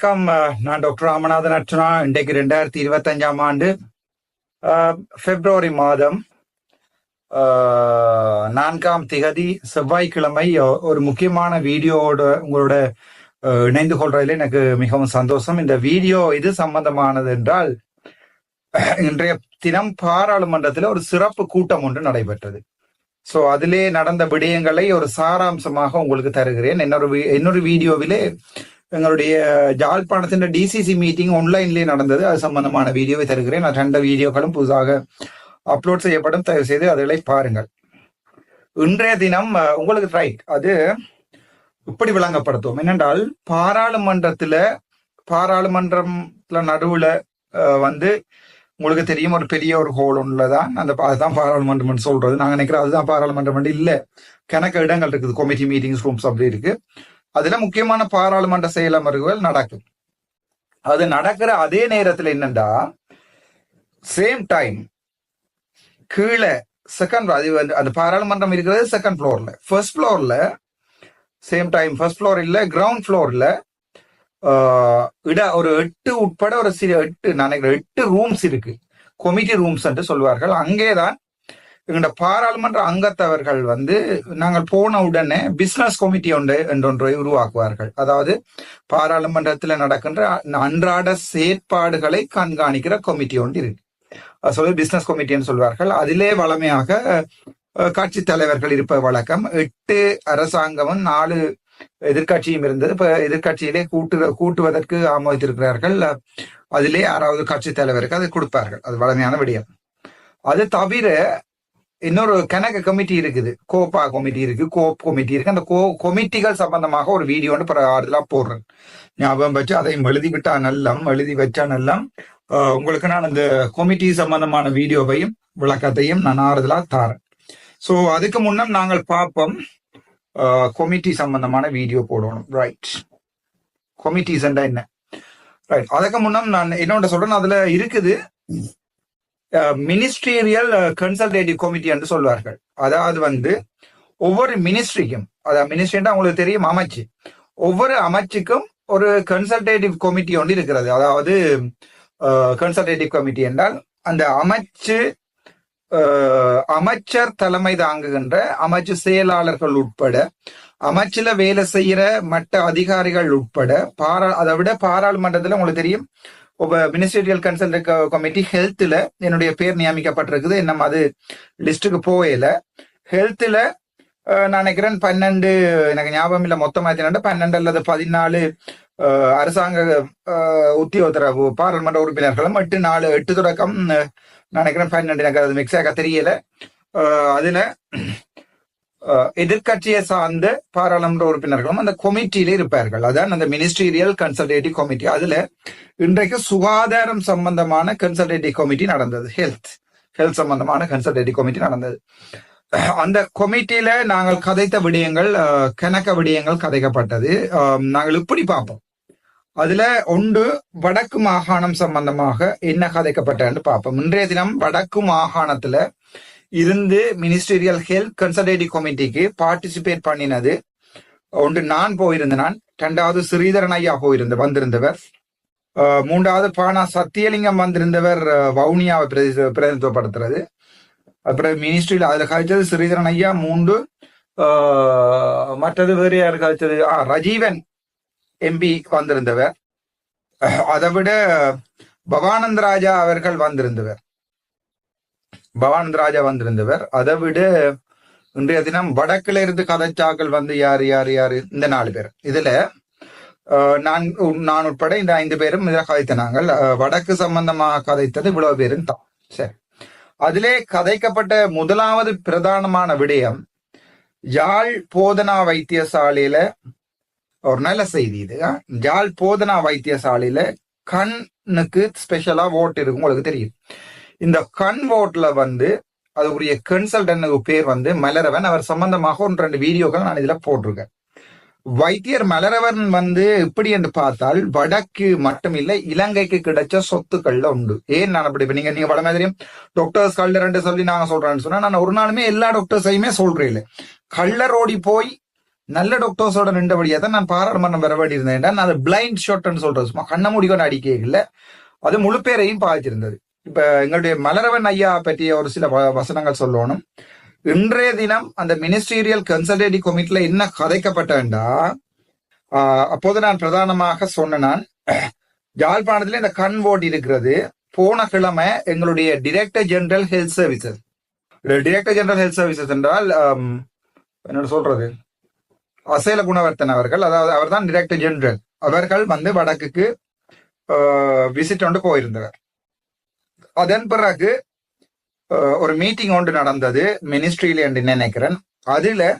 வணக்கம். நான் டாக்டர் ராமநாதன் அர்ச்சனா. இன்றைக்கு ரெண்டாயிரத்தி இருபத்தஞ்சாம் ஆண்டு பிப்ரவரி மாதம் நான்காம் திகதி செவ்வாய்க்கிழமை ஒரு முக்கியமான வீடியோவோட உங்களோட இணைந்து கொள்றதுல எனக்கு மிகவும் சந்தோஷம். இந்த வீடியோ இது சம்பந்தமானது என்றால் இன்றைய தினம் பாராளுமன்றத்தில் ஒரு சிறப்பு கூட்டம் ஒன்று நடைபெற்றது. ஸோ அதிலே நடந்த விடயங்களை ஒரு சாராம்சமாக உங்களுக்கு தருகிறேன். இன்னொரு வி- இன்னொரு வீடியோவிலே எங்களுடைய ஜாழ்ப்பாணத்தின் டிசிசி மீட்டிங் ஆன்லைன்லேயே நடந்தது. அது சம்பந்தமான வீடியோவை தருகிறேன். நான் ரெண்டு வீடியோக்களும் புதுசாக அப்லோட் செய்யப்படும். தயவு செய்து அதுகளை பாருங்கள். இன்றைய தினம் உங்களுக்கு ரைட் அது இப்படி விளங்கப்படுத்துவோம் என்னென்றால் பாராளுமன்றத்தில் பாராளுமன்றத்துல நடுவில் வந்து உங்களுக்கு தெரியும் ஒரு பெரிய ஒரு ஹோல் ஒன்றுலதான் அந்த அதுதான் பாராளுமன்றம் சொல்றது. நாங்கள் நினைக்கிறோம் அதுதான் பாராளுமன்றம் இல்லை. கணக்கு இடங்கள் இருக்குது. கமிட்டி மீட்டிங்ஸ் ரூம்ஸ் அப்படி இருக்கு. அதுல முக்கியமான பாராளுமன்ற செயலமர்வுகள் நடக்கும். அது நடக்கிற அதே நேரத்துல என்னண்டா சேம் டைம் கீழே செகண்ட் அது வந்து அந்த பாராளுமன்றம் இருக்கிறது செகண்ட் ஃப்ளோர்ல ஃபர்ஸ்ட் ஃப்ளோர்ல சேம் டைம் ஃபர்ஸ்ட் ஃப்ளோர் இல்ல கிரவுண்ட் ஃப்ளோர்ல இட ஒரு எட்டு உட்பட ஒரு சிறு எட்டு நினைக்கிற நினைக்கிறேன் எட்டு ரூம்ஸ் இருக்கு. கொமிட்டி ரூம்ஸ் என்று சொல்வார்கள். அங்கேதான் எங்களோட பாராளுமன்ற அங்கத்தவர்கள் வந்து நாங்கள் போன உடனே பிசினஸ் கமிட்டி ஒன்று என்றொன்றை உருவாக்குவார்கள். அதாவது பாராளுமன்றத்தில் நடக்கின்ற அன்றாட செயற்பாடுகளை கண்காணிக்கிற கமிட்டி ஒன்று இருக்கு. அது சொல்லி பிசினஸ் கமிட்டின்னு சொல்வார்கள். அதிலே வளமையாக கட்சி தலைவர்கள் இருப்ப வழக்கம். எட்டு அரசாங்கமும் நாலு எதிர்க்கட்சியும் இருந்தது. இப்ப எதிர்க்கட்சியிலே கூட்டு கூட்டுவதற்கு ஆமோதித்திருக்கிறார்கள். அதிலே யாராவது கட்சி தலைவருக்கு அதை கொடுப்பார்கள். அது வளமையான விடயம். அது தவிர இன்னொரு கணக்கு கமிட்டி இருக்குது. கோப்பா கமிட்டி இருக்கு கோப் கமிட்டி இருக்கு. அந்த கோ கமிட்டிகள் சம்பந்தமாக ஒரு வீடியோ ஒன்று பிற ஆறுதலா போடுறேன். ஞாபகம் வச்சு அதையும் எழுதி விட்டா நல்லம் எழுதி வச்சா நல்லம். உங்களுக்கு நான் அந்த கமிட்டி சம்பந்தமான வீடியோவையும் விளக்கத்தையும் நான் ஆறுதலா தாரேன். சோ அதுக்கு முன்னம் நாங்கள் பார்ப்போம். கமிட்டி சம்பந்தமான வீடியோ போடணும். ரைட் கமிட்டிஸ் என்ன? ரைட் அதுக்கு முன்னம் நான் என்னோட சொல்றேன். அதுல இருக்குது. மினிஸ்ட்ரியல் கன்சல்டேட்டிவ் கமிட்டி என்று சொல்வார்கள். அதாவது வந்து ஒவ்வொரு மினிஸ்ட்ரிக்கும் அதாவது மினிஸ்ட்ரின்னா உங்களுக்கு தெரியும் அமைச்சு. ஒவ்வொரு அமைச்சுக்கும் ஒரு கன்சல்டேட்டிவ் கமிட்டி ஒன்று இருக்கிறது. அதாவது கன்சல்டேட்டிவ் கமிட்டி என்றால் அந்த அமைச்சு அமைச்சர் தலைமை தாங்குகின்ற அமைச்சு செயலாளர்கள் உட்பட அமைச்சில வேலை செய்யற மற்ற அதிகாரிகள் உட்பட பாரா அதை விட பாராளுமன்றத்தில் உங்களுக்கு தெரியும் மினிஸ்ட்ரியல் கன்சல்ட் கமிட்டி ஹெல்த்ல என்னுடைய பேர் நியமிக்கப்பட்டிருக்குது. இன்னும் அது லிஸ்ட்டுக்கு போகல ஹெல்த்ல நான் நினைக்கிறேன் பன்னெண்டு எனக்கு ஞாபகம் இல்லை மொத்தமா பன்னெண்டு அல்லது பதினாலு அரசாங்க அஹ், உத்தியோகத்தர பாராளுமன்ற உறுப்பினர்களும் எட்டு நாலு எட்டு தொடக்கம் நான் நினைக்கிறேன் பன்னெண்டு. எனக்கு அது மிக்ஸாக தெரியல. அதில் அதுல எதிர்கட்சியை சார்ந்த பாராளுமன்ற உறுப்பினர்களும் அந்த கொமிட்டியில இருப்பார்கள். அதான் அந்த மினிஸ்டீரியல் கன்சல்டேட்டிவ் கமிட்டி அதுல இன்றைக்கு சுகாதாரம் சம்பந்தமான கன்சல்டேட்டிவ் கமிட்டி நடந்தது. ஹெல்த் ஹெல்த் சம்பந்தமான கன்சல்டேட்டிவ் கமிட்டி நடந்தது. அந்த கொமிட்டியில நாங்கள் கதைத்த விடயங்கள் கணக்க விடயங்கள் கதைக்கப்பட்டது. நாங்கள் இப்படி பார்ப்போம். அதுல ஒன்று வடக்கு மாகாணம் சம்பந்தமாக என்ன கதைக்கப்பட்டன்னு பார்ப்போம். இன்றைய தினம் வடக்கு மாகாணத்துல இருந்து மினிஸ்டீரியல் ஹெல்த் கன்சல்டேட்டிவ் கமிட்டிக்கு பார்ட்டிசிபேட் பண்ணினது. ஒன்று நான் போயிருந்தேன். நான் ரெண்டாவது ஸ்ரீதரன் ஐயா போயிருந்த வந்திருந்தவர். மூன்றாவது பானா சத்தியலிங்கம் வந்திருந்தவர் வவுனியாவை பிரதி- பிரதிநிதித்துவப்படுத்துறது. அப்புறம் மினிஸ்ட்ரியில் அதில் கழிச்சது ஸ்ரீதரன் ஐயா. மூன்று மற்றது வேறு யார் கழிச்சது ஆ ரஜீவன் எம்பி வந்திருந்தவர். அதை விட பவானந்த ராஜா அவர்கள் வந்திருந்தவர். பவானந்த ராஜா வந்திருந்தவர். அதை விட இன்றைய தினம் வடக்குல இருந்து கதைச்சாக்கள் வந்து யார் யார் யார்? இந்த நாலு பேர். இதுல நான் நான் உட்பட இந்த ஐந்து பேரும் இதில் கதைத்தினாங்கள் வடக்கு சம்பந்தமாக கதைத்தது இவ்வளவு பேரும் தான். சரி. அதிலே கதைக்கப்பட்ட முதலாவது பிரதானமான விடயம் யாழ் போதனா வைத்தியசாலையில ஒரு நல்ல செய்தி இது யாழ் போதனா வைத்தியசாலையில கண்ணுக்கு ஸ்பெஷலா ஓட் இருக்கு உங்களுக்கு தெரியும். இந்த கண் வந்து அதுக்குரிய கன்சல்டன்ட் பேர் வந்து மலரவன். அவர் சம்பந்தமாக ஒன்று ரெண்டு வீடியோக்கள் நான் இதுல போட்டிருக்கேன். வைத்தியர் மலரவன் வந்து இப்படி என்று பார்த்தால் வடக்கு மட்டும் இல்லை இலங்கைக்கு கிடைச்ச சொத்துக்கள்ல உண்டு. ஏன் நான் அப்படி நீங்க நீங்க வட மாதிரியும் டாக்டர்ஸ் கல்லர் ரெண்டு சொல்லி நாங்க சொல்றேன்னு சொன்னா நான் ஒரு நாளுமே எல்லா டாக்டர்ஸையுமே சொல்றேன் இல்லை. கள்ளர் ஓடி போய் நல்ல டாக்டர்ஸோட நின்றபடியா தான் நான் பாராளுமன்றம் வர வேண்டி இருந்தேன் நான் அது பிளைண்ட் ஷாட்னு சொல்றது சும்மா கண்ண முடிக்கொண்டு அடிக்கல அது முழு பேரையும் பாதிச்சிருந்தது. இப்ப எங்களுடைய மலரவன் ஐயா பற்றிய ஒரு சில வ- வசனங்கள் சொல்லணும். இன்றைய தினம் அந்த மினிஸ்டீரியல் கன்சல்டேட்டிவ் கமிட்டில என்ன கதைக்கப்பட்டா அப்போது நான் பிரதானமாக சொன்ன நான் யாழ்ப்பாணத்துல இந்த கண் ஓட் இருக்கிறது. போன கிழமை எங்களுடைய director general health services director general health services என்றால் என்ன என்னோட சொல்றது? அசேல குணவர்த்தன் அவர்கள் அதாவது அவர் தான் டிரெக்டர் ஜெனரல் அவர்கள் வந்து வடக்குக்கு விசிட் ஒன்று போயிருந்தவர். அதன் பிறகு ஒரு மீட்டிங் ஒன்று நடந்தது மினிஸ்ட்ரியில என்று நினைக்கிறேன். அதுல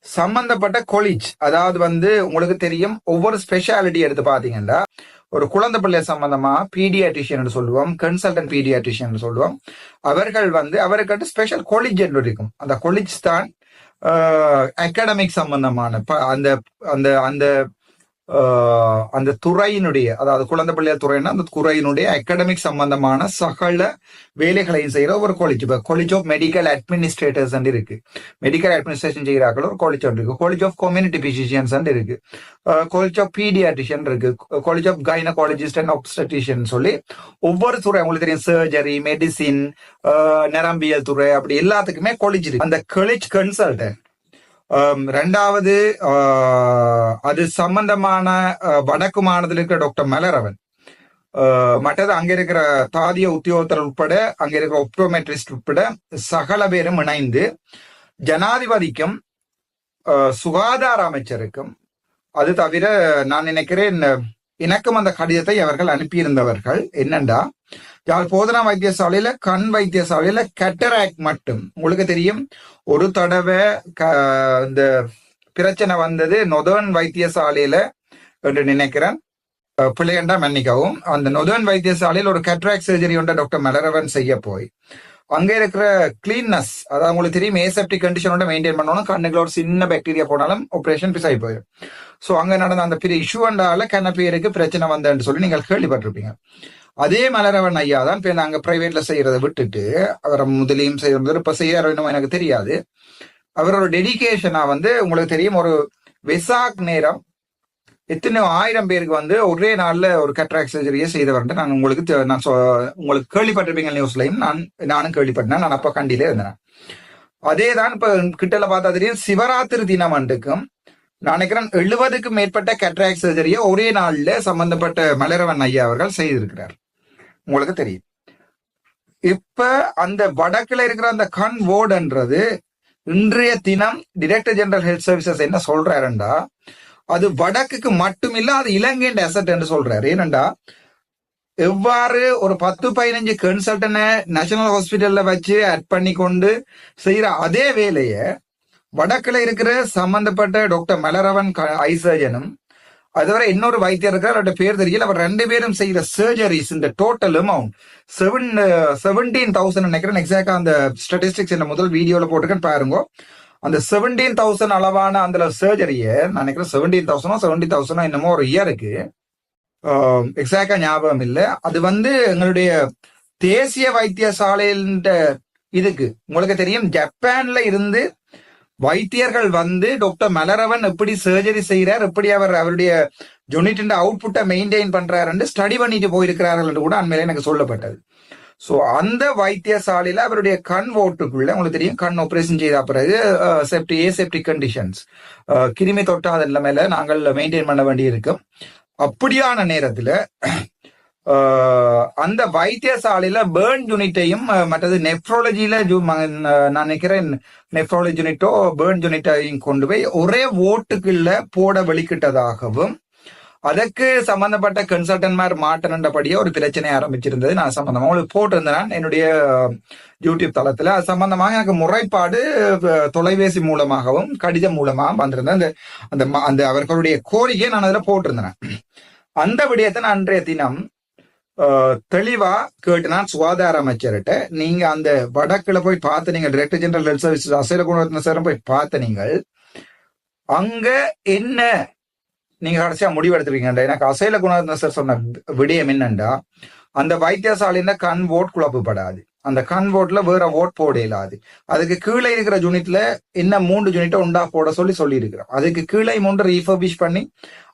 சம்பந்தப்பட்ட கொலிஜ் அதாவது வந்து உங்களுக்கு தெரியும் ஒவ்வொரு ஸ்பெஷாலிட்டி எடுத்து பாத்தீங்கன்னா ஒரு குழந்தை பிள்ளை சம்பந்தமா பீடியாட்ரிஷியன் சொல்லுவோம் கன்சல்டன்ட் பீடியாட்ரிஷியன் சொல்லுவோம். அவர்கள் வந்து அவருக்கு ஸ்பெஷல் கொலிஜ் என்று இருக்கும். அந்த கொலிஜ் தான் அகாடமிக் சம்பந்தமான ப- அந்த அந்த அந்த அந்த துறையினுடைய அதாவது குழந்தை பிள்ளையார் துறைன்னா அந்த துறையினுடைய அகாடமிக் சம்பந்தமான சகல வேலைகளையும் செய்யற ஒரு காலேஜ் இப்போ காலேஜ் ஆஃப் மெடிக்கல் அட்மினிஸ்ட்ரேட்டர்ஸ் இருக்கு. மெடிக்கல் அட்மினிஸ்ட்ரேஷன் செய்கிறார்கள் ஒரு காலேஜ் ஒன்று இருக்கு. காலேஜ் ஆஃப் கம்யூனிட்டி பிசிஷியன்ஸ் இருக்கு. காலேஜ் ஆஃப் பீடியாட்ரிஷியன் இருக்கு. College of gynaecologist and obstetrician சொல்லி ஒவ்வொரு துறை உங்களுக்கு தெரியும் சர்ஜரி மெடிசின் நரம்பியல் துறை அப்படி எல்லாத்துக்குமே காலேஜ் இருக்கு. அந்த காலேஜ் கன்சல்டன்ட் ரெண்டாவது அது சம்பந்தமான வடக்கு மாநிலத்தில் இருக்கிற டாக்டர் மலரவன். மற்றது அங்க இருக்கிற தாதிய உத்தியோகத்தர் உட்பட அங்க இருக்கிற ஒப்டோமெட்ரிஸ்ட் உட்பட சகல பேரும் இணைந்து ஜனாதிபதிக்கும் சுகாதார அமைச்சருக்கும் அது தவிர நான் நினைக்கிறேன் எனக்கும் அந்த கடிதத்தை அவர்கள் அனுப்பியிருந்தவர்கள் என்னண்டா யாழ் போதனா வைத்தியசாலையில? கண் வைத்தியசாலையில கெட்டராக்ட் மட்டும். உங்களுக்கு தெரியும் ஒரு தடவை க- இந்த பிரச்சனை வந்தது நொதர்ன் வைத்தியசாலையில என்று நினைக்கிறேன். பிள்ளையண்டா மன்னிக்கவும். அந்த நொதர்ன் வைத்தியசாலையில் ஒரு கட்ராக் சர்ஜரி ஒன்ற டாக்டர் மலரவன் செய்ய போய் அங்கே இருக்கிற கிளீன்னஸ் அதாவது உங்களுக்கு தெரியும் ஏசெப்டிக் கண்டிஷனோட மெயின்டைன் பண்ணணும். கண்ணுக்குள்ள ஒரு சின்ன பாக்டீரியா போனாலும் ஆப்ரேஷன் பிஸ் ஆகி போயிடும். ஸோ அங்கே நடந்த அந்த பெரிய இஷ்யூ அண்டால கண்ண பேருக்கு பிரச்சனை வந்தேன்னு சொல்லி நீங்கள் கேள்விப்பட்டிருப்பீங்க. அதே மலரவன் ஐயா தான் இப்ப நாங்க பிரைவேட்ல செய்யறதை விட்டுட்டு அவரை முதலையும் செய்யறது இப்ப செய்யற இன்னும் எனக்கு தெரியாது. அவரோட டெடிகேஷனா வந்து உங்களுக்கு தெரியும் ஒரு வெசாக் நேரம் எத்தனை ஆயிரம் பேருக்கு வந்து ஒரே நாள்ல ஒரு கட்ராக் சர்ஜரியை செய்தவர் நான் உங்களுக்கு நான் சொ- உங்களுக்கு கேள்விப்பட்டிருப்பீங்க நியூஸ்லயும் நான் நானும் கேள்விப்பட்டேன் நான் அப்ப கண்டிலே இருந்தேன். அதே தான் இப்ப கிட்டல பார்த்தா தெரியும் சிவராத்திரி தினம் அண்டுக்கும் நான் நினைக்கிறேன் எழுபதுக்கும் மேற்பட்ட கட்ராக் சர்ஜரியை ஒரே நாள்ல சம்பந்தப்பட்ட மலரவன் ஐயா அவர்கள் செய்திருக்கிறார். உங்களுக்கு தெரியும். இப்ப அந்த வடக்குல இருக்கிற அந்த கண் வார்டுன்றது இன்றைய தினம் டிரெக்டர் ஜெனரல் ஹெல்த் சர்வீசஸ் என்ன சொல்றாருண்டா? அது வடக்குக்கு மட்டுமில்ல அது இலங்கையின் அசட் என்று சொல்றாரு. ஏனண்டா? எவ்வாறு ஒரு பத்து பதினஞ்சு கன்சல்டனை நேஷனல் ஹாஸ்பிட்டல்ல வச்சு அட் பண்ணி கொண்டு செய்யற அதே வேலையை வடக்குல இருக்கிற சம்பந்தப்பட்ட டாக்டர் மலரவன் ஐ சர்ஜனும் அதுவரை இன்னொரு வைத்தியர் இருக்கார் அவருடைய பேர் தெரியல. அவர் ரெண்டு பேரும் செய்யற சர்ஜரிஸ் இந்த total amount seven seventeen thousand நினைக்கிறேன். எக்ஸாக்டா அந்த ஸ்டாட்டிஸ்டிக்ஸ் என்ன முதல் வீடியோல போட்டிருக்கேன் பாருங்க. அந்த செவன்டீன் தௌசண்ட் அளவான அந்த சர்ஜரியை நான் நினைக்கிறேன் செவன்டீன் தௌசண்டோ செவன்டி தௌசண்டோ என்னமோ ஒரு இயருக்கு எக்ஸாக்டா ஞாபகம் இல்லை. அது வந்து எங்களுடைய தேசிய வைத்தியசாலையின் இதுக்கு உங்களுக்கு தெரியும் ஜப்பான்ல இருந்து வைத்தியர்கள் வந்து டாக்டர் மலரவன் எப்படி சர்ஜரி செய்யறார் எப்படி அவர் அவருடைய யூனிட்டின் அவுட்புட்டை மெயின்டைன் பண்றாருன்னு ஸ்டடி பண்ணிட்டு போயிருக்கிறார்கள் என்று கூட அண்மையில எனக்கு சொல்லப்பட்டது. ஸோ அந்த வைத்தியசாலையில அவருடைய கண் ஓட்டுக்குள்ள உங்களுக்கு தெரியும் கண் ஆப்ரேஷன் செய்த பிறகு செப்டி ஏ செப்டி கண்டிஷன்ஸ் கிருமி தொட்டாத நிலைமையில நாங்கள் மெயின்டைன் பண்ண வேண்டி இருக்கும் அப்படியான நேரத்துல அந்த வைத்தியசாலையில பேர்ன் யூனிட்டையும் மற்றது நெஃப்ரோலஜியில நான் நினைக்கிறேன் நெஃப்ரோலஜி யூனிட்டோ பேர்ன் யூனிட்டையும் கொண்டு போய் ஒரே ஓட்டுக்குள்ள போட வெளிக்கிட்டதாகவும் அதற்கு சம்பந்தப்பட்ட கன்சல்டன்மார் மாட்டனண்டபடியே ஒரு பிரச்சனை ஆரம்பிச்சிருந்தது. நான் சம்பந்தமா உங்களுக்கு போட்டிருந்தேன் என்னுடைய யூடியூப் தளத்துல அது சம்பந்தமாக எனக்கு முறைப்பாடு தொலைபேசி மூலமாகவும் கடிதம் மூலமாகவும் வந்திருந்தேன் அந்த அந்த அந்த அவர்களுடைய கோரிக்கையை நான் அதில் போட்டிருந்தேன். அந்த விடயத்தை நான் அன்றைய தினம் தெளிவா கேட்டு நான் சுகாதார அமைச்சர்கிட்ட நீங்க அந்த வடக்குல போய் பார்த்து நீங்க director general health service Asela Gunaratne சாரும் போய் பார்த்து நீங்கள் அங்க என்ன நீங்க கடைசியா முடிவெடுத்துருக்கீங்க எனக்கு அசைல குணரத்ன சார் சொன்ன விடயம் என்னண்டா? அந்த வைத்தியசாலையில கண் ஓட் குழப்பப்படாது. அந்த கண் வேற ஓட் போட இயலாது. அதுக்கு கீழே இருக்கிற யூனிட்ல என்ன மூன்று யூனிட்டை உண்டா போட சொல்லி சொல்லி இருக்கிறோம் அதுக்கு கீழே மூன்று ரீஃபர்பிஷ் பண்ணி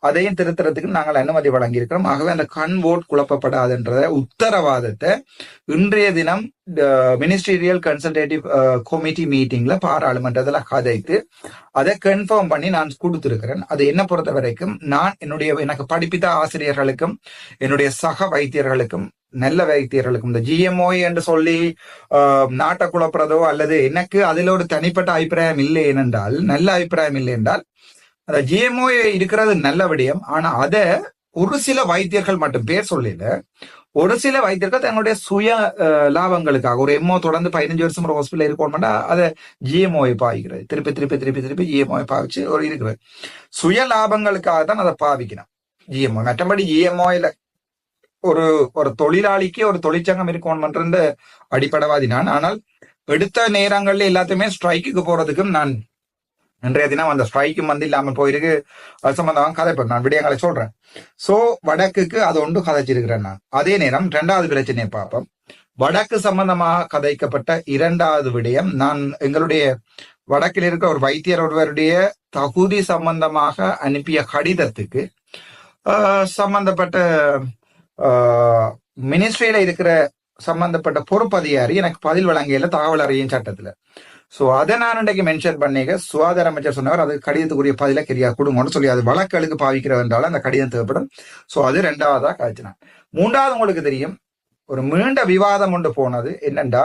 அதையும் திருத்தறதுக்கு நாங்கள் அனுமதி வழங்கியிருக்கிறோம். ஆகவே அந்த கண் ஓட் குழப்பப்படாதுன்ற உத்தரவாதத்தை இன்றைய தினம் மினிஸ்டீரியல் கன்சல்டேட்டிவ் கமிட்டி மீட்டிங்ல பாராளுமன்றத்தில் கதைத்து அதை கன்ஃபார்ம் பண்ணி நான் கொடுத்துருக்கிறேன். அது என்ன பொறுத்த வரைக்கும் நான் என்னுடைய எனக்கு படிப்பித்த ஆசிரியர்களுக்கும் என்னுடைய சக வைத்தியர்களுக்கும் நல்ல வைத்தியர்களுக்கும் இந்த ஜிஎம்ஓ என்று சொல்லி ஆஹ், நாட்டை குழப்புறதோ அல்லது எனக்கு அதுல ஒரு தனிப்பட்ட அபிப்பிராயம் இல்லை ஏனென்றால் நல்ல அபிப்பிராயம் இல்லை என்றால் அந்த ஜிஎம்ஓ இருக்கிறது நல்ல விடயம். ஆனா அத ஒரு சில வைத்தியர்கள் மட்டும் பேர் சொல்லல. ஒரு சில வைத்தியர்கள் தங்களுடைய சுய லாபங்களுக்காக ஒரு எம்ஓ தொடர்ந்து பதினஞ்சு வருஷம் ஒரு ஹாஸ்பிட்டல் இருக்கணும்னா அதை ஜிஎம்ஓவை பாவிக்கிறது. திருப்பி திருப்பி திருப்பி திருப்பி ஜிஎம்ஓவை பாவிச்சு ஒரு இருக்கிறது. சுய லாபங்களுக்காக தான் அதை பாவிக்கணும். ஜிஎம்ஓ மற்றபடி ஜிஎம்ஓல ஒரு ஒரு தொழிலாளிக்கு ஒரு தொழிற்சங்கம் இருக்கணும்ன்ற அடிப்படைவாதி நான். ஆனால் எடுத்த நேரங்கள்ல எல்லாத்தையுமே ஸ்ட்ரைக்குக்கு போறதுக்கும் நான் இன்றைய தினம் அந்த ஸ்ட்ரைக்கும் வந்து இல்லாமல் போயிருக்கு. அது சம்பந்தமாக கதைப்பேன் நான் விடயங்களை சொல்றேன். சோ வடக்குக்கு அது ஒன்று கதைச்சிருக்கிறேன் நான். அதே நேரம் இரண்டாவது பிரச்சனையை பார்ப்போம். வடக்கு சம்பந்தமாக கதைக்கப்பட்ட இரண்டாவது விடயம் நான் எங்களுடைய வடக்கில் இருக்கிற ஒரு வைத்தியர் ஒருவருடைய தகுதி சம்பந்தமாக அனுப்பிய கடிதத்துக்கு சம்பந்தப்பட்ட மினிஸ்ட்ரியில இருக்கிற சம்பந்தப்பட்ட பொறுப்பு அதிகாரி எனக்கு பதில் வழங்கியல தகவல் அறியும் சட்டத்துல. சோ அதை நான் இன்றைக்கு மென்ஷன் பண்ணிக்க சுகாதார அமைச்சர் சொன்னவர் அது கடிதத்துக்குரிய பதில கிரியா கொடுங்கன்னு சொல்லி அது வழக்குகளுக்கு என்றாலும் அந்த கடிதம் தேவைப்படும். சோ அது ரெண்டாவதா காய்ச்சினான் மூன்றாவது உங்களுக்கு தெரியும் ஒரு மீண்ட விவாதம் ஒன்று போனது என்னண்டா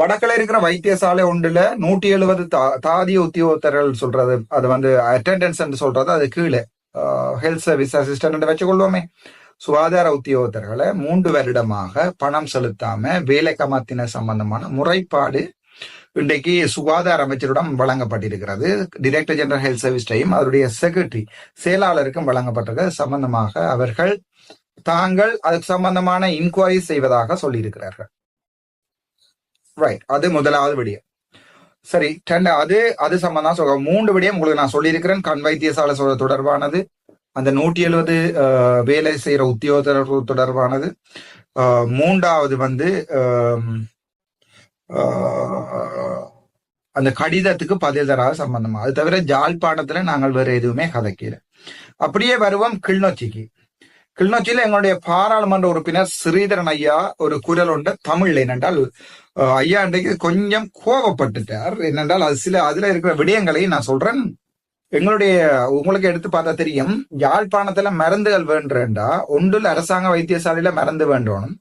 வடக்கில் இருக்கிற வைத்தியசாலை ஒன்றுல நூற்றி எழுபது தாதிய உத்தியோகத்தர்கள் சொல்றது அது வந்து அட்டெண்டன்ஸ் சொல்றது அது கீழே. ஹெல்த் சர்வீஸ் அசிஸ்டன்ட் வச்சுக்கொள்வோமே. சுகாதார உத்தியோகத்தர்களை மூன்று வருடமாக பணம் செலுத்தாம வேலை கமாத்தின சம்பந்தமான முறைப்பாடு இன்றைக்கு சுகாதார அமைச்சரிடம் வழங்கப்பட்டிருக்கிறது. டிரெக்டர் ஜெனரல் ஹெல்த் சர்வீஸ்டையும் அவருடைய செக்ரட்டரி செயலாளருக்கும் வழங்கப்பட்டிருக்கிறது. சம்பந்தமாக அவர்கள் தாங்கள் அதுக்கு சம்பந்தமான இன்கொயரி செய்வதாக சொல்லியிருக்கிறார்கள். ரைட் அது முதலாவது விடயம் சரி ரெண்டு அது அது சம்பந்தம் சொல்ல மூன்று விடயம் உங்களுக்கு நான் சொல்லியிருக்கிறேன். கண் வைத்தியசாலை சொல்ல தொடர்பானது அந்த நூற்றி எழுபது வேலை செய்யற உத்தியோகத்தர்கள் தொடர்பானது. மூன்றாவது வந்து ஆஹ், அந்த கடிதத்துக்கு பதில் தராத சம்பந்தமா. அது தவிர ஜாழ்ப்பாணத்துல நாங்கள் வேற எதுவுமே கதைக்கல. அப்படியே வருவோம் கிளிநொச்சிக்கு. கிளிநொச்சியில எங்களுடைய பாராளுமன்ற உறுப்பினர் ஸ்ரீதரன் ஐயா ஒரு குரல் உண்டு. தமிழ் என்னென்றால் ஐயா அன்றைக்கு கொஞ்சம் கோபப்பட்டுட்டார் என்னென்றால் அது சில அதுல இருக்கிற விடயங்களை நான் சொல்றேன். எங்களுடைய உங்களுக்கு எடுத்து பார்த்தா தெரியும். யாழ்ப்பாணத்துல மருந்துகள் வேண்டுறேன்டா. ஒன்றில் அரசாங்க வைத்தியசாலையில மருந்து வேண்டணும்.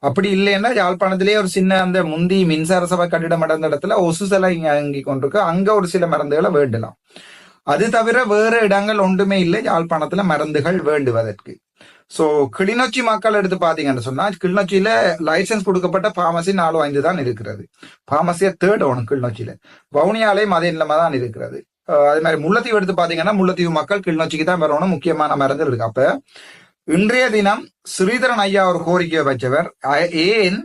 அப்படி இல்லைன்னா யாழ்ப்பாணத்திலேயே ஒரு சின்ன அந்த முந்தி மின்சார சபை கட்டிடம் அடைந்த இடத்துல ஒசுசலை இங்க கொண்டிருக்கு. அங்க ஒரு சில மருந்துகளை வேண்டலாம். அது தவிர வேறு இடங்கள் ஒன்றுமே இல்லை. யாழ்ப்பாணத்துல மருந்துகள் வேண்டுவதற்கு. சோ கிளிநொச்சி மக்கள் எடுத்து பாத்தீங்கன்னு சொன்னா கிளிநொச்சியில லைசன்ஸ் கொடுக்கப்பட்ட பார்மசி நாலு ஐந்து தான் இருக்கிறது. பார்மசியை தேர்ட் ஒன்று கிளிநொச்சியில. வவுனியாலையும் அதே நிலைமை தான் இருக்கிறது. அதே மாதிரி முல்லைத்தீவு எடுத்து பாத்தீங்கன்னா முல்லைத்தீவு மக்கள் கிளிநொச்சிக்கு தான் வரணும் முக்கியமான மருந்து இருக்கு. அப்ப இன்றைய தினம் ஸ்ரீதரன் ஐயா ஒரு கோரிக்கை வச்சவர் ஏன்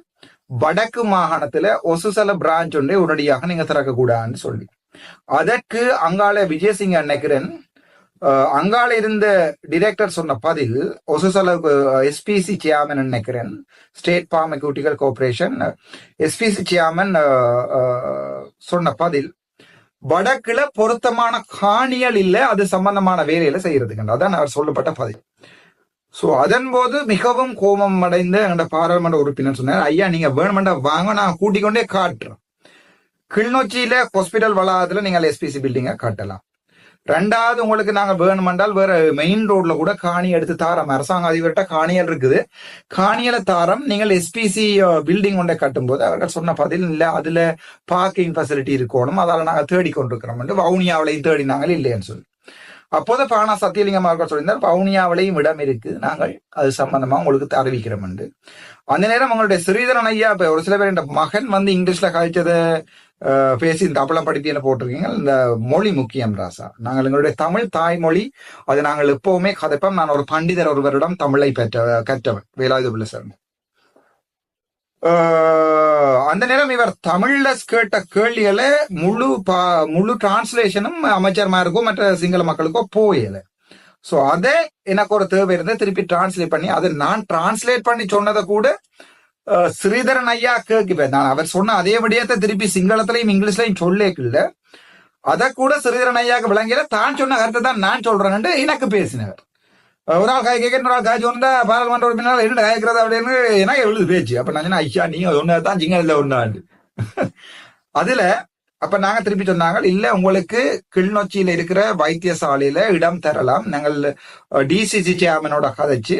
வடக்கு மாகாணத்துல ஒசுசல பிரான்ச் ஒன்றை உடனடியாக நீங்க திறக்க கூடாதுன்னு சொல்லி. அதற்கு அங்காள விஜயசிங் நினைக்கிறேன் அங்கால இருந்த டிரெக்டர் சொன்ன பதில் ஒசுசல எஸ்பிசி சேர்மன் நினைக்கிறேன். State pharmaceutical cooperation SPC chairman சொன்ன பதில் வடக்குல பொருத்தமான காணியல் இல்ல அது சம்பந்தமான வேலையில செய்யறதுக்கு அதான் அவர் சொல்லப்பட்ட பதில். சோ அதன் போது மிகவும் கோபம் அடைந்த எங்களோட பாராளுமன்ற உறுப்பினர் சொன்னார் ஐயா நீங்க வேணுமெண்டா வாங்க நான் கூட்டிக் கொண்டே காட்டுறேன். கிளிநொச்சியில ஹாஸ்பிட்டல் வளாகத்துல நீங்கள் எஸ்பிசி பில்டிங்க காட்டலாம். ரெண்டாவது உங்களுக்கு நாங்க வேணுமென்றால் வேற மெயின் ரோட்ல கூட காணி எடுத்து தாரம். அரசாங்க அதிபர்கிட்ட காணியல் இருக்குது. காணியல தாரம் நீங்கள் எஸ்பிசி பில்டிங் ஒன்றை கட்டும்போது அவர்கள் சொன்ன பதில் இல்ல அதுல பார்க்கிங் ஃபெசிலிட்டி இருக்கணும். அதால நாங்க தேடி கொண்டிருக்கிறோம் என்று வவுனியாவிலையும் தேடினாங்க இல்லைன்னு சொல்லி. அப்போது பானா சத்தியலிங்கம் அவர்கள் சொல்லியிருந்தார் பவுனியாவிலையும் இடம் இருக்கு நாங்கள் அது சம்பந்தமா உங்களுக்கு அறிவிக்கிறோம் என்று. அந்த நேரம் உங்களுடைய ஸ்ரீதரன் ஐயா இப்ப ஒரு சில பேர் மகன் வந்து இங்கிலீஷ்ல கழிச்சதை பேசி இந்த தமிழம் படிப்பியல போட்டிருக்கீங்க. இந்த மொழி முக்கியம் ராசா. நாங்கள் எங்களுடைய தமிழ் தாய்மொழி அது நாங்கள் எப்பவுமே கதைப்போம். நான் ஒரு பண்டிதர் ஒருவரிடம் தமிழை பெற்ற கற்றவன் வேலாயுத சார் அந்த நேரம் இவர் தமிழ்ல கேட்ட கேள்விகளை முழு பா முழு டிரான்ஸ்லேஷனும் அமைச்சர்மாருக்கோ மற்ற சிங்கள மக்களுக்கோ போயல. சோ அதே எனக்கு ஒரு தேவை இருந்தா திருப்பி டிரான்ஸ்லேட் பண்ணி அதை நான் டிரான்ஸ்லேட் பண்ணி சொன்னதை கூட ஸ்ரீதரன் ஐயா கேக்கு நான் அவர் சொன்ன அதே விடயத்தை திருப்பி சிங்களத்திலையும் இங்கிலீஷ்லயும் சொல்லேக்கில்ல அதை கூட ஸ்ரீதரன் ஐயாக்கு விளங்கில தான் சொன்ன கருத்தை தான் நான் சொல்றேன்னு எனக்கு பேசினவர் ஒரு ஆள் காய் கேட்க ஆள் காய்ச்சி வந்தா பாராளுமன்ற உறுப்பினர் என்ன காய்க்கிறது அப்படின்னு எனக்கு எழுது பேச்சு அப்ப நான் சொன்னேன், ஐயா நீங்க ஒன்னு தான் சிங்களத்துல ஒன்னாண்டு அதுல அப்ப நாங்க திருப்பி சொன்னாங்க இல்ல உங்களுக்கு கிளிநொச்சியில இருக்கிற வைத்தியசாலையில இடம் தரலாம் நாங்கள் டிசிசி சேர்மனோட கதைச்சு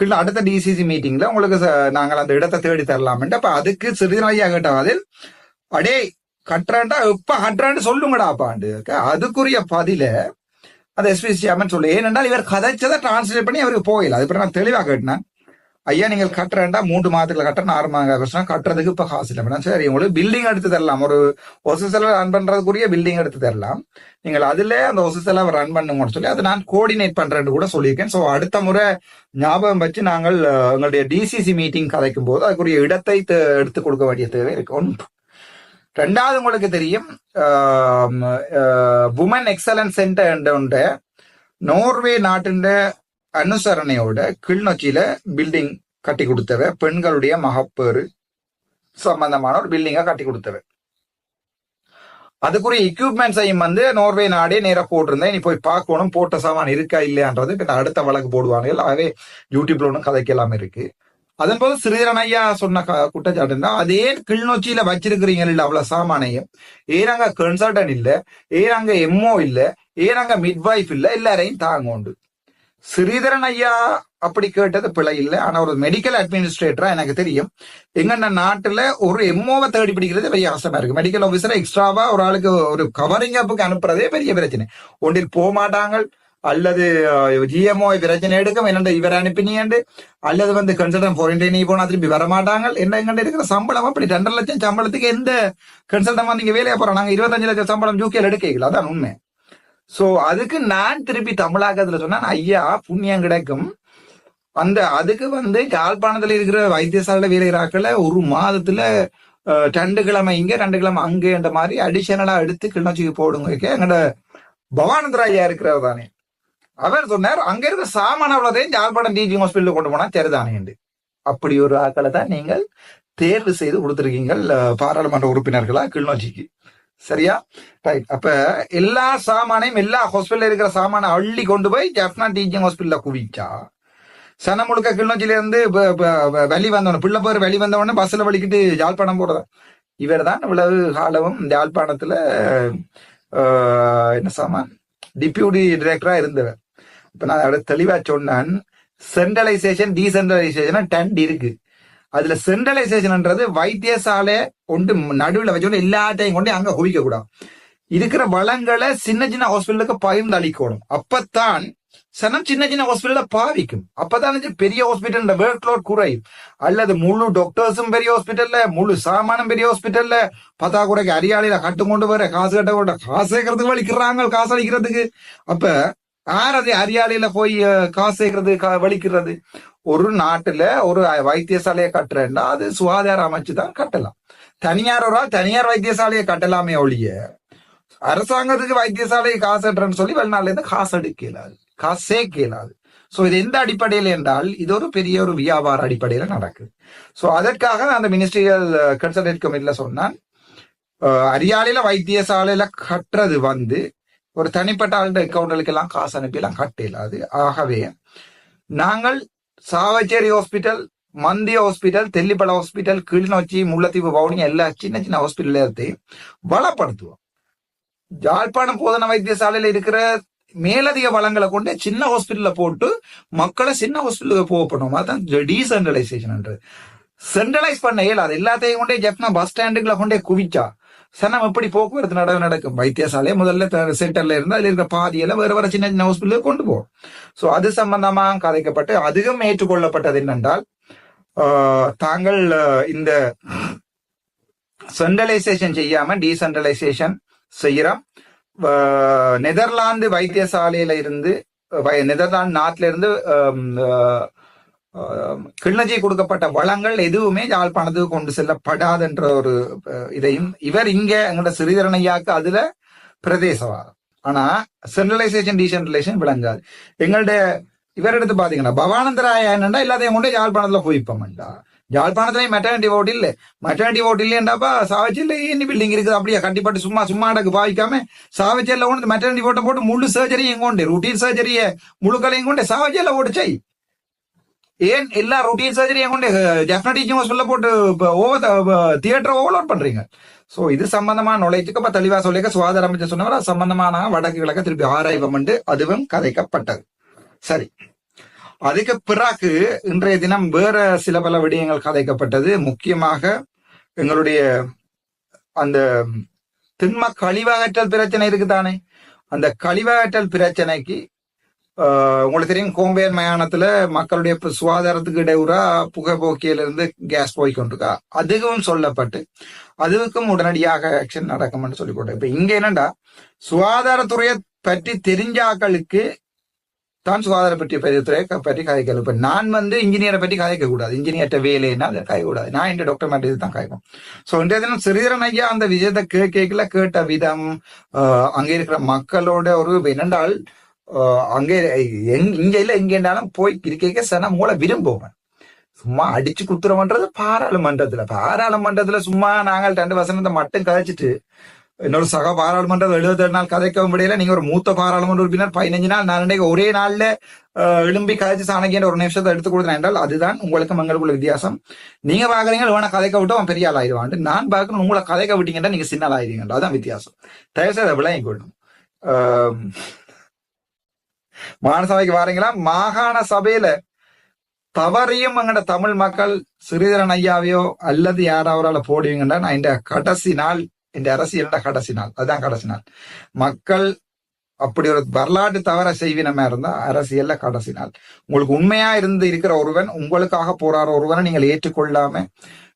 கிள்ள அடுத்த டிசிசி மீட்டிங்ல உங்களுக்கு நாங்கள் அந்த இடத்தை தேடி தரலாம்ட்டு அப்ப அதுக்கு சிறிது கேட்ட கேட்டாவது அடே கட்டுறேன்டா எப்ப சொல்லுங்கடா சொல்லுங்கடாப்பாண்டு அதுக்குரிய பதில அந்த எஸ்பி சேர்மன் சொல்லு ஏனென்றால் இவர் கதைச்சதை டிரான்ஸ்லேட் பண்ணி அவருக்கு போயில அது நான் தெளிவா கேட்டேன். ஐயா நீங்கள் கட்டுறேன்டா மூன்று மாதத்துல கட்டுறேன் ஆறு மாதம் கஷ்டம். கட்டுறதுக்கு இப்ப காசு இல்லை மேடம். சரி உங்களுக்கு பில்டிங் எடுத்து தரலாம். ஒரு ஒசிசல ரன் பண்றதுக்குரிய பில்டிங் எடுத்து தரலாம். நீங்கள் அதுல அந்த ஒசிசல ரன் பண்ணுங்கன்னு சொல்லி அதை நான் கோஆர்டினேட் பண்றேன்னு கூட சொல்லியிருக்கேன். ஸோ அடுத்த முறை ஞாபகம் வச்சு நாங்கள் எங்களுடைய டிசிசி மீட்டிங் கதைக்கும் போது அதுக்குரிய இடத்தை எடுத்து கொடுக்க வேண்டிய தேவை இருக்கு. ஒன்று. ரெண்டாவது உங்களுக்கு தெரியும் உமன் எக்ஸலன்ஸ் சென்டர் என்ற நோர்வே நாட்டின் அனுசரணையோட கீழ்நோக்கியில பில்டிங் கட்டி கொடுத்தவ பெண்களுடைய மகப்பேறு சம்பந்தமான ஒரு பில்டிங்கை கட்டி கொடுத்தவ. அதுக்குரிய எக்யூப்மெண்ட்ஸையும் வந்து நோர்வே நாடே நேராக போட்டிருந்தேன். நீ போய் பார்க்கணும் போட்ட சாமான் இருக்கா இல்லையான்றது பின்ன அடுத்த வழக்கு போடுவாங்க. எல்லாமே யூடியூப்ல ஒன்றும் கதைக்கெல்லாம் இருக்கு. அதன் போது ஸ்ரீதரன் ஐயா சொன்ன க- குற்றச்சாட்டு அதே கிள்நொச்சியில வச்சிருக்கிறீங்க இல்ல அவ்வளவு சாமானையும். ஏறாங்க கன்சல்டன் இல்ல ஏறாங்க எம்ஓ இல்ல ஏறாங்க மிட்வைஃப் இல்ல எல்லாரையும் தாங்க உண்டு. ஸ்ரீதரன் ஐயா அப்படி கேட்டது பிழை இல்லை. ஆனா ஒரு மெடிக்கல் அட்மினிஸ்ட்ரேட்டரா எனக்கு தெரியும். எங்க நாட்டுல ஒரு எம்ஓவை தேடி பிடிக்கிறது பெரிய அவசரமா இருக்கு. மெடிக்கல் ஆபீசர் எக்ஸ்ட்ராவா ஒரு ஆளுக்கு ஒரு கவரிங் அப்புக்கு அனுப்புறதே பெரிய பிரச்சனை. ஒன்றில் போக மாட்டாங்க அல்லது ஜிஎம்ஓ பிரச்சனை எடுக்கும். என்னென்ன இவர் அனுப்பினீண்டு அல்லது வந்து கன்சல்டன் ஃபாரின் போனா திரும்பி வர மாட்டாங்க என்ன எங்கண்ட இருக்கிற சம்பளம்? அப்படி ரெண்டரை லட்சம் சம்பளத்துக்கு எந்த கன்சல்டன் வந்து நீங்க வேலையை போறோம் நாங்க இருபத்தஞ்சு லட்சம் சம்பளம் ஜூகேல எடுக்கல அதான் உண்மை. சோ அதுக்கு நான் திருப்பி தமிழாக்கத்துல சொன்னா ஐயா புண்ணியம் கிடைக்கும். அந்த அதுக்கு வந்து யாழ்ப்பாணத்துல இருக்கிற வைத்தியசாலை வீரராக்களை ஒரு மாதத்துல ரெண்டு கிழமை இங்க ரெண்டு கிழமை அங்கன்ற மாதிரி அடிஷனலா எடுத்து கிளச்சிக்கு போடுங்க எங்கட பவானந்தர் ஐயா இருக்கிறவர் தானே. அவர் சொன்னார் அங்க இருக்க சாமான அவ்வளோதையும் யாழ்ப்பாணம் டீச்சிங் ஹாஸ்பிட்டல் கொண்டு போனா சரிதானே அப்படி ஒரு ஆக்களை தான் நீங்கள் தேர்வு செய்து கொடுத்திருக்கீங்கள் பாராளுமன்ற உறுப்பினர்களா கிளிநொச்சிக்கு. சரியா? ரைட் அப்ப எல்லா சாமானையும் எல்லா ஹாஸ்பிட்டல்ல இருக்கிற சாமானை அள்ளி கொண்டு போய் ஜப்னா டீச்சிங் ஹாஸ்பிட்டல்ல குவிச்சா சனம் முழுக்க கிளிநொச்சில இருந்து வெளி வந்தவன பிள்ளை பேர் வெளி வந்தவொடனே பஸ்ல வலிக்கிட்டு யாழ்ப்பாணம் போறதா? இவர் தான் இவ்வளவு காலமும் இந்த யாழ்ப்பாணத்துல என்ன சாமான்? டிப்யூட்டி டிரெக்டரா இருந்தவர். இப்ப நான் அதை தெளிவா சொன்னேன். சென்ட்ரலைசேஷன் டீசென்ட்ரலைசேஷன் டென்ட் இருக்கு. அதுல சென்ட்ரலைசேஷன்ன்றது வைத்தியசாலை கொண்டு நடுவில் வச்சோட எல்லாத்தையும் கொண்டு அங்க குவிக்க கூடாது இருக்கிற வளங்களை சின்ன சின்ன ஹாஸ்பிட்டலுக்கு பகிர்ந்து அளிக்கணும் அப்பத்தான் சனம் சின்ன சின்ன ஹாஸ்பிட்டல பாவிக்கும். அப்பதான் பெரிய ஹாஸ்பிட்டல் ஒர்க் குறையும். அல்லது முழு டாக்டர்ஸும் பெரிய ஹாஸ்பிட்டல்ல முழு சாமானும் பெரிய ஹாஸ்பிட்டல்ல பத்தாக்குறைக்கு அரியாலையில கட்டு கொண்டு வர காசு கட்ட கொண்ட காசு சேர்க்கறதுக்கு வலிக்கிறாங்க காசு அளிக்கிறதுக்கு. அப்ப யார் அது அரியாலையில போய் காசு சேர்க்கறது கா- வலிக்கிறது? ஒரு நாட்டுல ஒரு வைத்தியசாலையை கட்டுறேன்னா அது சுகாதார அமைச்சு தான் கட்டலாம். தனியார் ஒரு தனியார் வைத்தியசாலையை கட்டலாமே ஒழிய அரசாங்கத்துக்கு வைத்தியசாலையை காசு கட்டுறேன்னு சொல்லி வெளிநாட்டுல இருந்து காசு எடுக்க இயலாது காசு சேர்க்க இயலாது சோ இது எந்த அடிப்படையில் என்றால் இது ஒரு பெரிய ஒரு வியாபார அடிப்படையில நடக்குது. சோ அதற்காக நான் அந்த மினிஸ்ட்ரியல் கன்சல்டேட் கமிட்டில சொன்னான். அரியாலையில வைத்தியசாலையில கட்டுறது வந்து ஒரு தனிப்பட்ட ஆளுடைய அக்கௌண்ட்களுக்கு எல்லாம் காசு அனுப்பி எல்லாம் கட்ட ஆகவே நாங்கள் சாவச்சேரி ஹாஸ்பிட்டல் மந்திய ஹாஸ்பிட்டல் தெல்லிப்பட ஹாஸ்பிட்டல் கிளிநொச்சி முல்லைத்தீவு பவுனிங் எல்லா சின்ன சின்ன ஹாஸ்பிட்டல் எல்லாத்தையும் வளப்படுத்துவோம். யாழ்ப்பாணம் போதன வைத்தியசாலையில இருக்கிற மேலதிக வளங்களை கொண்டு சின்ன ஹாஸ்பிட்டல்ல போட்டு மக்களை சின்ன ஹாஸ்பிட்டலுக்கு போக பண்ணுவோம் அதான் டீசென்ட்ரலைசேஷன் சென்ட்ரலைஸ் பண்ண இயலாது. எல்லாத்தையும் கொண்டே ஜெப்னா பஸ் ஸ்டாண்டுகளை கொண்டே குவிச்சா சனம் எப்படி போக்குவரத்து நட நடக்கும்? வைத்தியசாலை முதல்ல சென்டர்ல இருந்து அதுல இருக்கிற பாதியெல்லாம் வேற வேற சின்ன சின்ன ஹாஸ்பிட்டலுக்கு கொண்டு போகும். ஸோ அது சம்பந்தமா கதைக்கப்பட்டு அதிகம் ஏற்றுக்கொள்ளப்பட்டது என்னென்றால் தாங்கள் இந்த சென்ட்ரலைசேஷன் செய்யாம டீசென்ட்ரலைசேஷன் செய்யறோம். நெதர்லாந்து வைத்தியசாலையில இருந்து வை- நெதர்லாந்து நாட்டில இருந்து ஆம், கொடுக்கப்பட்ட வளங்கள் எதுவுமே யாழ்ப்பாணத்துக்கு கொண்டு செல்லப்படாதுன்ற ஒரு இதையும் இவர் இங்க எங்களோட சிறிதரணையாக்கு அதுல பிரதேசவாதம். ஆனா சென்ட்ரலைசேஷன் டீசென்ட்ரலைசேஷன் விளங்காது. எங்களுடைய இவர் எடுத்து பாத்தீங்கன்னா பவானந்தராய என்னண்டா எல்லாத்தையும் கொண்டு யாழ்ப்பாணத்துல குவிப்போம்டா யாழ்ப்பாணத்துலயும் மெட்டர்னிட்டி ஓட்டு இல்ல. மெட்டர்னிட்டி ஓட்டு இல்லையாப்பா சாவச்சியில் என்ன பில்டிங் இருக்குது அப்படியே? கண்டிப்பாட்டு சும்மா சும்மா அடக்கு பாவிக்காம சாவச்சியில் கொண்டு மெட்டர்னிட்டி ஓட்டை போட்டு முழு சர்ஜரியும் கொண்டு ருட்டீன் சர்ஜரியை முழுக்களையும் கொண்டு சாவச்சியில் ஓட்டு செய். ஏன் எல்லா ரொட்டீன் சர்ஜரியும் கொண்டு டெஃபினட் டீச்சிங் ஹாஸ்பிட்டல் போட்டு ஓவர் தியேட்டர் ஓவர்லோட் பண்றீங்க. சோ இது சம்பந்தமான நுழைச்சுக்கு இப்ப தெளிவா சொல்லிக்க சுகாதார அமைச்சர் சொன்னவர் அது சம்பந்தமான வடக்கு கிழக்க திருப்பி ஆராய்வம் என்று அதுவும் கதைக்கப்பட்டது. சரி. அதுக்கு பிறகு இன்றைய தினம் வேற சில பல விடயங்கள் கதைக்கப்பட்டது. முக்கியமாக எங்களுடைய அந்த திண்ம கழிவகற்றல் பிரச்சனை இருக்குதானே? அந்த கழிவகற்றல் பிரச்சனைக்கு உங்களுக்கு தெரியும் கோம்பேன் மயானத்துல மக்களுடைய சுகாதாரத்துக்கு இடையூறா புகைப்போக்கியில இருந்து கேஸ் போய் கொண்டிருக்கா அதுவும் சொல்லப்பட்டு அதுக்கும் உடனடியாக ஆக்ஷன் நடக்கும்னு சொல்லி போட்டேன் இப்ப இங்க என்னண்டா சுகாதாரத்துறையை பற்றி தெரிஞ்சாக்களுக்கு தான் சுகாதார பற்றி துறையை பற்றி கதைக்கல இப்ப நான் வந்து இன்ஜினியரை பற்றி கதைக்க கூடாது இன்ஜினியர்ட்ட வேலைன்னா அதை கதைக்க கூடாது நான் என் டாக்டர் மாதிரி தான் கதைக்கும் ஸோ இன்றைய தினம் ஸ்ரீதரன் ஐயா அந்த விஜயத்தை கே கேட்கல கேட்ட விதம் ஆஹ், அங்க இருக்கிற மக்களோட ஒரு என்னென்றால் அங்கே எங்- இங்க இல்ல இங்கேனாலும் போய் இருக்க சன மூளை விரும்புவேன் சும்மா அடிச்சு குத்துறோம்ன்றது பாராளுமன்றத்துல. பாராளுமன்றத்துல சும்மா நாங்கள் ரெண்டு வசனத்தை மட்டும் கதைச்சிட்டு என்னோட சக பாராளுமன்றம் எழுபத்தேழு நாள் கதைக்க முடியல. நீங்க ஒரு மூத்த பாராளுமன்ற உறுப்பினர் பதினஞ்சு நாள் நான் ஒரே நாள்ல எழும்பி கதைச்சு சாணக்கின்ற ஒரு நிமிஷத்தை எடுத்து கொடுத்தேன் என்றால் அதுதான் உங்களுக்கு மங்களுக்குள்ள வித்தியாசம். நீங்க பாக்குறீங்க வேணா கதைக்க விட்டு அவன் பெரிய ஆள் ஆயிடுவான் நான் பார்க்கணும் உங்களை கதைக்க விட்டீங்கன்னா நீங்க சின்ன ஆள் ஆயிடுவீங்க அதான் வித்தியாசம். தயவுசெய்து அதை விளங்கி மானசபைக்கு ஆஹ், மாகாண வாரீங்களா? மாகாண சபையில தவறியும் எங்கட தமிழ் மக்கள் சிறிதரன் ஐயாவையோ அல்லது யாராவரால போடுவீங்கன்னா நான் இந்த கடைசி நாள் இந்த அரசியலோட கடைசி நாள். அதுதான் கடைசி நாள். மக்கள் அப்படி ஒரு வரலாற்று தவற செய்வினமா இருந்தா அரசியல்ல கடைசி நாள். உங்களுக்கு உண்மையா இருந்து இருக்கிற ஒருவன் உங்களுக்காக போராடுற ஒருவனை நீங்கள் ஏற்றுக்கொள்ளாம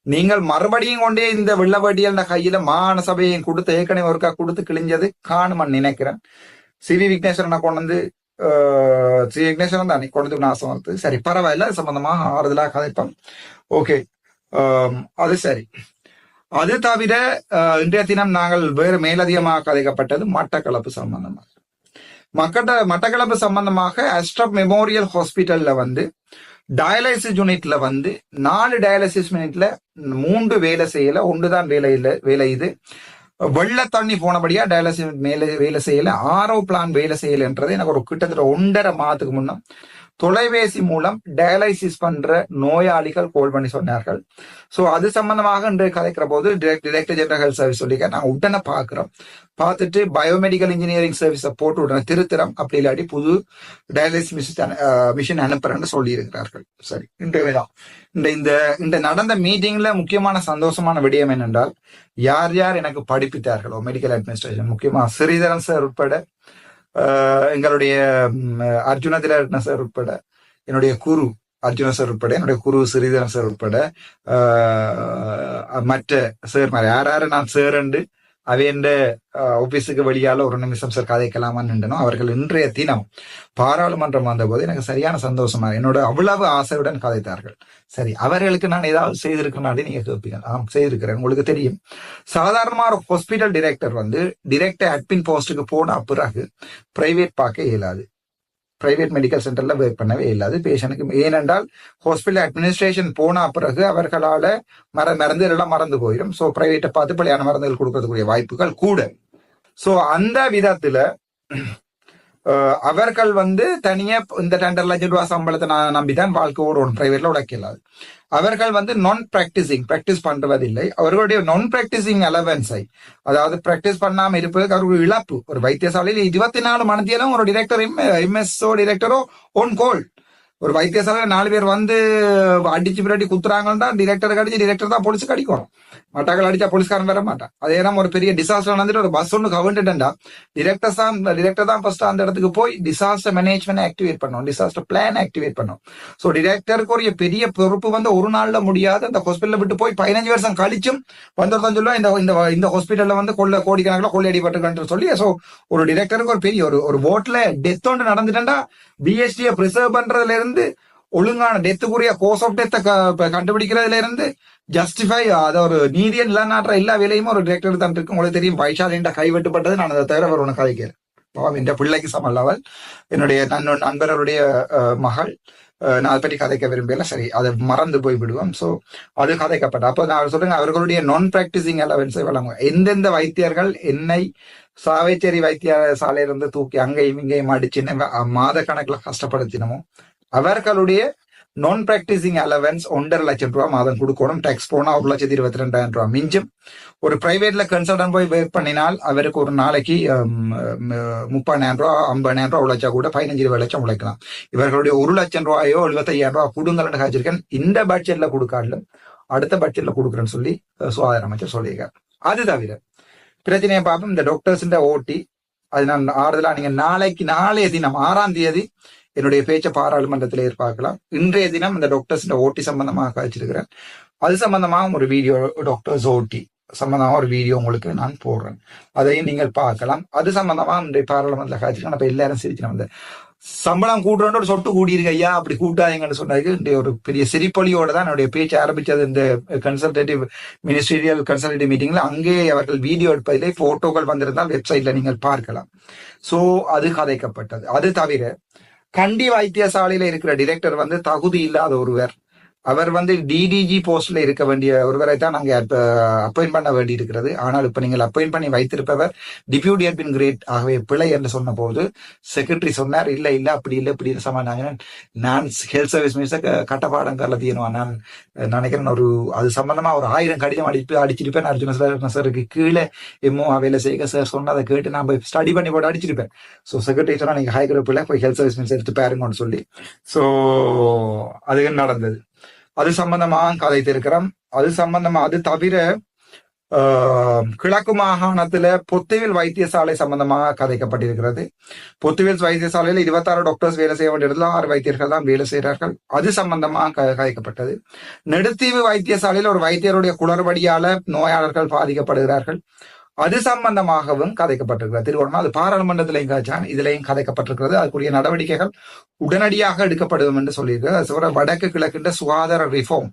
நீங்கள் மறுபடியும் கொண்டே இந்த வெள்ளவடியல் கையில மாகாண சபையை கொடுத்து ஏற்கனவே ஒருக்கா கொடுத்து கிழிஞ்சது காணுமன் நினைக்கிறேன். சிவி விக்னேஸ்வரனை கொண்டு வந்து ஸ்ரீ விக்னேஸ்வரன் தானே கொண்டு நாசம் வந்து சரி பரவாயில்ல அது சம்பந்தமாக ஆறுதலாக கதைப்போம் ஓகே அது சரி அது தவிர இன்றைய தினம் நாங்கள் வேறு மேலதிகமாக கதைக்கப்பட்டது மட்டக்களப்பு சம்பந்தமாக மக்கட்ட மட்டக்களப்பு சம்பந்தமாக அஸ்ட்ரப் மெமோரியல் ஹாஸ்பிட்டல்ல வந்து டயாலிசிஸ் யூனிட்ல வந்து நாலு டயாலிசிஸ் யூனிட்ல மூன்று வேலை செய்யல ஒன்று தான் வேலை இல்லை வேலை இது வெள்ள தண்ணி போனபடியா டயாலிசிஸ் மேலே வேலை செய்யல. ஆரோ பிளான் வேலை செய்யலைன்றது எனக்கு ஒரு கிட்டத்தட்ட ஒன்றரை மாதத்துக்கு முன்னே தொலைபேசி மூலம் டயாலிசிஸ் பண்ற நோயாளிகள் கோல் பண்ணி சொன்னார்கள். சோ அது சம்பந்தமாக இன்று கதைக்கிற போது டிரெக்டர் ஜெனரல் ஹெல்த் சர்வீஸ் சொல்லிக்க நாங்கள் உடனே பாக்குறோம். பார்த்துட்டு பயோமெடிக்கல் இன்ஜினியரிங் சர்வீஸை போட்டு உடனே திருத்திரம் அப்படி இல்லாட்டி புது டயாலிசிஸ் மிஷின் மிஷின் அனுப்புறேன்னு சொல்லி இருக்கிறார்கள் சரி இன்றைய தான் இந்த இந்த இந்த நடந்த மீட்டிங்ல முக்கியமான சந்தோஷமான விடயம் என்னென்றால் யார் யார் எனக்கு படிப்பித்தார்களோ மெடிக்கல் அட்மினிஸ்ட்ரேஷன் முக்கியமா ஸ்ரீதரன் சார் உட்பட எங்களுடைய ம், அர்ஜுன திரட்ன சார் உட்பட என்னுடைய குரு அர்ஜுன சார் உட்பட என்னுடைய குரு சிறிதரன் சார் உட்பட மற்ற சேர்மார் யார் யாரு நான் சேரண்டு அவையண்ட ஆபீஸுக்கு வெளியால ஒரு நிமிஷம் சார் கதைக்கலாமான்னு நின்றனோ அவர்கள் இன்றைய தினம் பாராளுமன்றம் வந்தபோது எனக்கு சரியான சந்தோஷமா என்னோட அவ்வளவு ஆசையுடன் கதைத்தார்கள். சரி அவர்களுக்கு நான் ஏதாவது செய்திருக்கிறேன் நீங்க கேட்பீங்க. ஆம் செய்திருக்கிறேன் உங்களுக்கு தெரியும். சாதாரணமா ஒரு ஹாஸ்பிட்டல் டிரெக்டர் வந்து டிரெக்டர் அட்மின் போஸ்ட்டுக்கு போன பிறகு பிரைவேட் பார்க்க இயலாது. பிரைவேட் மெடிக்கல் சென்டர்ல ஒர்க் பண்ணவே இல்லாது பேஷண்ட்டுக்கு ஏனென்றால் ஹாஸ்பிட்டல் அட்மினிஸ்ட்ரேஷன் போன பிறகு அவர்களால மர மருந்து எல்லாம் மறந்து போயிடும் ஸோ பிரைவேட்டை பார்த்து பழையான மருந்துகள் கொடுக்கறதுக்குரிய வாய்ப்புகள் கூட. ஸோ அந்த விதத்துல அவர்கள் வந்து தனியா இந்த ரெண்டரை லட்சம் ரூபாய் சம்பளத்தை நான் நம்பிதான் வாழ்க்கை ஓடணும் பிரைவேட்ல உடைக்கலாது அவர்கள் வந்து நான் பிராக்டிசிங் பிராக்டிஸ் பண்றதில்லை. அவர்களுடைய நான் பிராக்டிசிங் அலவன்ஸை அதாவது பிராக்டிஸ் பண்ணாம இருப்பதற்கு அவர்கள் இழப்பு. ஒரு வைத்தியசாலையில் இருபத்தி நாலு மணித்தியாலும் ஒரு டிரெக்டர் எம்எஸ்ஓ டிரெக்டரோ ஒன் கோல் ஒரு வைத்தியசாலையில நாலு பேர் வந்து அடிச்சு பின்னாடி குத்துறாங்கன்னா டிரெக்டர் அடிச்சு டிரெக்டர் தான் போலீஸுக்கு அடிக்கணும். மட்டாக்கள் அடிச்சா போலீஸ்காரன் வர மாட்டான். அதே நம்ம ஒரு பெரிய டிசாஸ்டர் நடந்துட்டு ஒரு பஸ் ஒன்று கவர்ந்துட்டா டிரெக்டர் தான் டிரெக்டர் தான் ஃபர்ஸ்ட் அந்த இடத்துக்கு போய் டிசாஸ்டர் மேனேஜ்மெண்ட் ஆக்டிவேட் பண்ணும். டிசாஸ்டர் பிளான் ஆக்டிவேட் பண்ணும். ஸோ டிரெக்டருக்கு ஒரு பெரிய பொறுப்பு வந்து ஒரு நாள்ல முடியாது. அந்த ஹாஸ்பிட்டல் விட்டு போய் பதினஞ்சு வருஷம் கழிச்சும் வந்ததான் சொல்லுவா இந்த இந்த இந்த ஹாஸ்பிட்டல்ல வந்து கொள்ள கோடிக்கணக்கில் கொள்ளையடிப்பட்டிருக்கான்னு சொல்லி ஸோ ஒரு டிரெக்டருக்கு ஒரு பெரிய ஒரு ஒரு போட்ல டெத் ஒன்று நடந்துட்டா பிஎஸ்டியை ப்ரிசர்வ் பண்றதுல இருந்து ஒழுங்கான டெத்துக்குரிய கோர்ஸ் ஆஃப் டெத்தை கண்டுபிடிக்கிறதுல இருந்து ஜஸ்டிஃபை அதை ஒரு நீதியை நிலநாட்டுற எல்லா வேலையும் ஒரு டிரெக்டர் தான் இருக்கு. உங்களுக்கு தெரியும் வைஷாலின்ற கைவெட்டுப்பட்டது நான் அதை தவிர ஒரு ஒன்று கதைக்கிறேன் பாவம் என்ற பிள்ளைக்கு சமல்லவள் என்னுடைய நண்பன் நண்பர்களுடைய மகள் நான் அதை பற்றி கதைக்க விரும்பல சரி அதை மறந்து போய் விடுவோம் ஸோ அது கதைக்கப்பட்ட. அப்போ நான் சொல்றேன் அவர்களுடைய நான் பிராக்டிசிங் அலவன்ஸை வழங்குவோம் எந்தெந்த வைத்தியர்கள் என்னை சாவைச்சேரி வைத்தியசாலையிலிருந்து தூக்கி அங்கேயும் இங்கேயும் அடிச்சு மாத கணக்கில் கஷ்டப்படுத்தினமோ அவர்களுடைய நான் பிராக்டிசிங் அலவன்ஸ் ஒன்றரை லட்சம் ரூபாய் மாதம் கொடுக்கணும். டேக்ஸ் போனா ஒரு லட்சத்தி இருபத்தி ரெண்டாயிரம் ரூபாய் மிஞ்சும். ஒரு பிரைவேட்ல கன்சல்டன் போய் ஒர்க் பண்ணினால் அவருக்கு ஒரு நாளைக்கு முப்பதாயிரம் ரூபாய் ஐம்பதாயிரம் ரூபாய் உழைச்சா கூட பதினஞ்சு இருபது லட்சம் உழைக்கலாம். இவர்களுடைய ஒரு லட்சம் ரூபாயோ எழுபத்தையாயிரம் ரூபாய் கொடுங்கள்னு காய்ச்சிருக்கேன் இந்த பட்ஜெட்ல கொடுக்காலும் அடுத்த பட்ஜெட்ல கொடுக்குறேன்னு சொல்லி சுகாதார அமைச்சர் சொல்லியிருக்காரு. அது தவிர பிரச்சனையை பார்ப்போம். இந்த டாக்டர்ஸ் ஓட்டி அது நான் ஆறுதலா நீங்க நாளைக்கு நாளைய தினம் ஆறாம் தேதி என்னுடைய பேச்சை பாராளுமன்றத்தில் எதிர்பார்க்கலாம் இன்றைய தினம் இந்த டாக்டர்ஸ் ஓட்டி சம்பந்தமாக காய்ச்சிருக்கிறேன் அது சம்பந்தமாக ஒரு வீடியோ டாக்டர்ஸ் ஓட்டி சம்பந்தமாக ஒரு வீடியோ உங்களுக்கு நான் போடுறேன். அதையும் நீங்கள் பார்க்கலாம். அது சம்பந்தமாக இன்றைய பாராளுமன்றத்தில் காய்ச்சிருக்கேன் அப்ப எல்லாரும் சிரிச்சு வந்து சம்பளம் கூட்டுறோன்னு ஒரு சொட்டு கூடியிருக்கு ஐயா அப்படி கூட்டாதீங்கன்னு சொன்னதுக்கு இன்றைய ஒரு பெரிய சிரிப்பொலியோட தான் என்னுடைய பேச்சு ஆரம்பிச்சது. இந்த கன்சல்டேட்டிவ் மினிஸ்ட்ரியல் கன்சல்டேட்டிவ் மீட்டிங்ல அங்கே அவர்கள் வீடியோ எடுப்பதிலே போட்டோக்கள் வந்திருந்தால் வெப்சைட்ல நீங்கள் பார்க்கலாம். சோ அது கதைக்கப்பட்டது. அது தவிர கண்டி வைத்தியசாலையில இருக்கிற டிரெக்டர் வந்து தகுதி இல்லாத ஒருவர் அவர் வந்து டிடிஜி போஸ்ட்ல இருக்க வேண்டிய ஒருவரை தான் நாங்க அப்பாயிண்ட் பண்ண வேண்டி இருக்கிறது ஆனால் இப்ப நீங்கள் அப்பாயிண்ட் பண்ணி வைத்திருப்பவர் டிபியூட்டி அட்மின் கிரேட் ஆகவே பிழை என்று சொன்ன போது செக்ரட்டரி சொன்னார் இல்ல இல்ல அப்படி இல்ல இப்படி சமாளினாங்க நான் ஹெல்த் சர்வீஸ் மினிஸ்டர் கட்டப்பாடம் கரல தீனுவான் நான் நினைக்கிறேன் ஒரு அது சம்பந்தமா ஒரு ஆயிரம் கடிதம் அடிப்பு அடிச்சிருப்பேன். அர்ஜுன சார் சாருக்கு கீழே எம்மோ வேலை செய்ய சார் சொன்னதை கேட்டு நான் போய் ஸ்டடி பண்ணி போட்டு அடிச்சிருப்பேன். ஸோ செக்ரட்டரி சொன்னா நீங்க ஹைகிற பிள்ளை போய் ஹெல்த் சர்வீஸ் மினிஸ்டர் எடுத்து பாருங்கன்னு சொல்லி. ஸோ அது நடந்தது? அது சம்பந்தமாக கதைத்திருக்கிறோம். அது சம்பந்தமா அது தவிர ஆஹ், கிழக்கு மாகாணத்துல பொத்துவில் வைத்தியசாலை சம்பந்தமாக கதைக்கப்பட்டிருக்கிறது. பொத்துவில் வைத்தியசாலையில் இருபத்தாறு டாக்டர்ஸ் வேலை செய்ய வேண்டிய இடத்துல ஆறு வைத்தியர்கள் தான் வேலை செய்கிறார்கள். அது சம்பந்தமாக க- கதைக்கப்பட்டது. நெடுத்தீவு வைத்தியசாலையில் ஒரு வைத்தியருடைய குளறுபடியால நோயாளர்கள் பாதிக்கப்படுகிறார்கள். அது சம்பந்தமாகவும் கதைக்கப்பட்டிருக்கிறது. திருவண்ணாமலை அது பாராளுமன்றத்திலையும் காய்ச்சான் இதிலையும் கதைக்கப்பட்டிருக்கிறது. அதுக்குரிய நடவடிக்கைகள் உடனடியாக எடுக்கப்படும் என்று சொல்லியிருக்கிறது அது வடக்கு கிழக்கின்ற சுகாதார ரிஃபார்ம்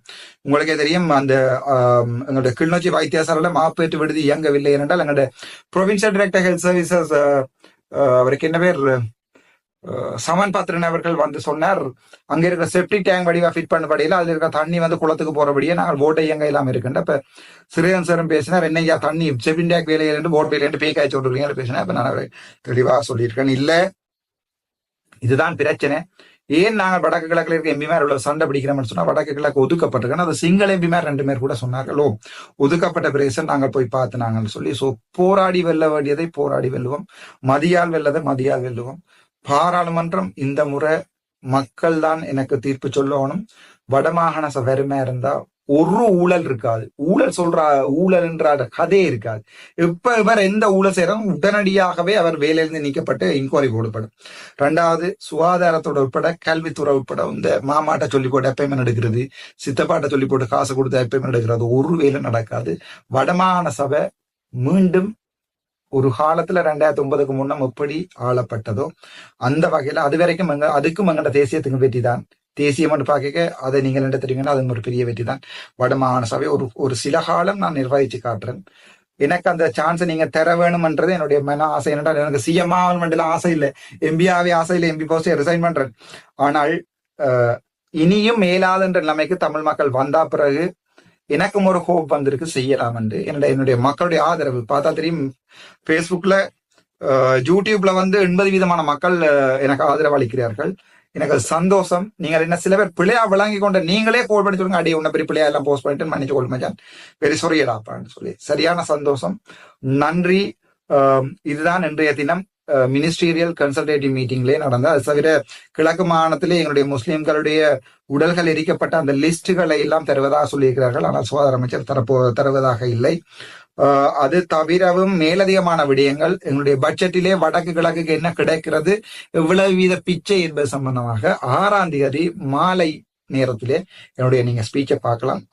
உங்களுக்கே தெரியும் அந்த எங்களுடைய கிளிநொச்சி வைத்தியசாலையில மாப்பேற்று விடுதி இயங்கவில்லை என்றால் எங்களுடைய ப்ரொவின்சியல் டைரக்டர் ஹெல்த் சர்வீசஸ் அவருக்கு என்ன பேர்? சமன் பாத்திரன் அவர்கள் வந்து சொன்னார் அங்க இருக்கிற செப்டிக் டேங்க் வடிவா ஃபிட் பண்ணபடியில அதுல இருக்கிற தண்ணி வந்து குளத்துக்கு போறபடியே நாங்கள் போட்டை இயங்க இல்லாம இருக்கின்ற. இப்ப சிறியன் சாரும் பேசினார் என்னையா தண்ணி? செப்டிக் டேங்க் வேலையில இருந்து போட் வேலையில பேய் காய்ச்சி விட்டுருக்கீங்க பேசினேன் இப்ப நான் தெளிவா சொல்லியிருக்கேன் இல்ல இதுதான் பிரச்சனை. ஏன் நாங்கள் வடக்கு கிழக்குல இருக்க எம்பிமார் இவ்வளவு சண்டை பிடிக்கிறோம்னு சொன்னா வடக்கு கிழக்கு ஒதுக்கப்பட்டிருக்கேன் அது சிங்கள எம்பிமார் ரெண்டு பேர் கூட சொன்னார்களோ ஒதுக்கப்பட்ட பிரேசன் நாங்கள் போய் பார்த்து நாங்கள் சொல்லி சோ போராடி வெல்ல வேண்டியதை போராடி வெல்லுவோம். மதியால் வெல்லதை மதியால் வெல்லுவோம். பாராளுமன்றம் இந்த முறை மக்கள் தான் எனக்கு தீர்ப்பு சொல்லணும். வடமாகாண சபை இருந்தா ஒரு ஊழல் இருக்காது. ஊழல் சொல்ற ஊழல் என்ற கதையே இருக்காது. இப்ப இவர் எந்த ஊழல் செய்யறோம் உடனடியாகவே அவர் வேலையிலிருந்து நீக்கப்பட்டு இன்கொயரி போடப்படும். ரெண்டாவது சுகாதாரத்தோட உட்பட கல்வித்துறை உட்பட இந்த மாமாட்ட சொல்லி போட்டு எப்பயுமே நடக்கிறது. சித்தப்பாட்ட சொல்லி போட்டு காசு கொடுத்து எப்பயுமே நடக்கிறது. ஒரு வேலை நடக்காது. வடமாகாண சபை மீண்டும் ஒரு காலத்துல ரெண்டாயிரத்தி ஒன்பதுக்கு முன்னம் எப்படி ஆளப்பட்டதோ அந்த வகையில அது வரைக்கும் எங்க அதுக்கும் எங்கட தேசியத்துக்கு வெற்றி தான் தேசியம்னு பார்க்க அதை நீங்கள் என்ன தெரியுங்கன்னா அது ஒரு பெரிய வெற்றி தான் வடமாகாண சபை ஒரு ஒரு சில காலம் நான் நிர்வகிச்சு காட்டுறேன். எனக்கு அந்த சான்ஸை நீங்க தர வேணும்ன்றது என்னுடைய மன ஆசை. என்னடா எனக்கு சிஎம் ஆகணும்ல ஆசை இல்லை. எம்பியாவே ஆசை இல்லை. எம்பி போஸ்டே ரிசைன் பண்றேன். ஆனால் இனியும் மேலாதுன்ற நிலைமைக்கு தமிழ் மக்கள் வந்தா பிறகு எனக்கும் ஒரு ஹோப் வந்திருக்கு செய்யலாம் என்று. என்னுடைய என்னுடைய மக்களுடைய ஆதரவு. பார்த்தா தெரியும் ஃபேஸ்புக்ல யூடியூப்ல வந்து எண்பது விதமான மக்கள் எனக்கு ஆதரவு அளிக்கிறார்கள். எனக்கு சந்தோஷம். நீங்கள் என்ன சில பேர் பிள்ளையா விளங்கி கொண்ட நீங்களே கோல் பண்ணி சொல்லுங்க அடி உன்ன பெரிய பிள்ளையா எல்லாம் போஸ்ட் பண்ணிட்டு மன்னிச்சு கொள் மச்சான். வெரி சொரியடாப்பான்னு சொல்லி. சரியான சந்தோஷம். நன்றி. இதுதான் இன்றைய தினம். மினிஸ்டீரியல் கன்சல்டேட்டிவ் மீட்டிங்லேயே நடந்த அது தவிர கிழக்கு மாகாணத்திலே எங்களுடைய முஸ்லீம்களுடைய உடல்கள் எரிக்கப்பட்ட அந்த லிஸ்டுகளை எல்லாம் தருவதாக சொல்லியிருக்கிறார்கள். ஆனால் சுகாதார அமைச்சர் தரப்போ தருவதாக இல்லை. அது தவிரவும் மேலதிகமான விடயங்கள். எங்களுடைய பட்ஜெட்டிலே வடக்கு கிழக்குக்கு என்ன கிடைக்கிறது எவ்வளவு வீத பிச்சை என்பது சம்பந்தமாக ஆறாம் தேதி மாலை நேரத்திலே என்னுடைய நீங்க ஸ்பீச்சை பார்க்கலாம்.